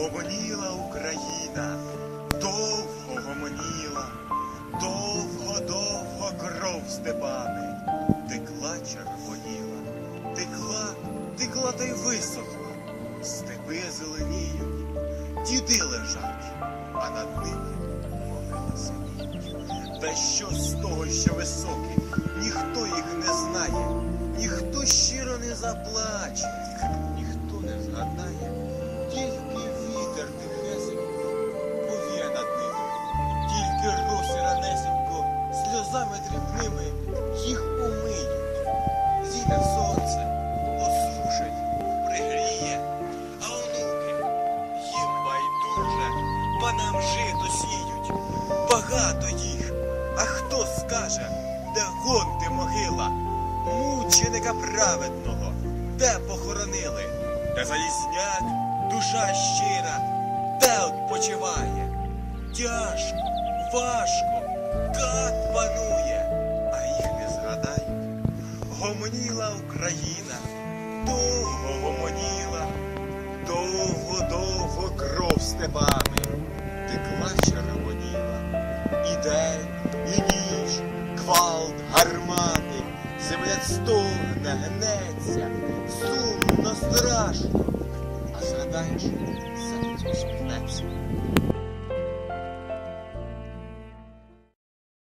Гомоніла Україна, довго гомоніла, довго-довго кров степами, текла червоніла, текла, текла та й висохла, степи зеленіють, діди лежать, а над ними могили сидіть. Та що з того, що високий, ніхто їх не знає, сльозами дрібними їх умиють. Зійде сонце, осушить, пригріє, а онуки їм байдуже, панам жито сіють, багато їх. А хто скаже, де гонти могила, мученика праведного, де похоронили, де залізняк, душа щира, де відпочиває? Тяжко, важко, кат панує, Гомоніла Україна, довго гомоніла, довго-довго кров степами, текла червоніла, і день, і ніч, квалт, гармати, земля стогне, гнеться, сумно, страшно, а згадаєш, серце усміхнеться.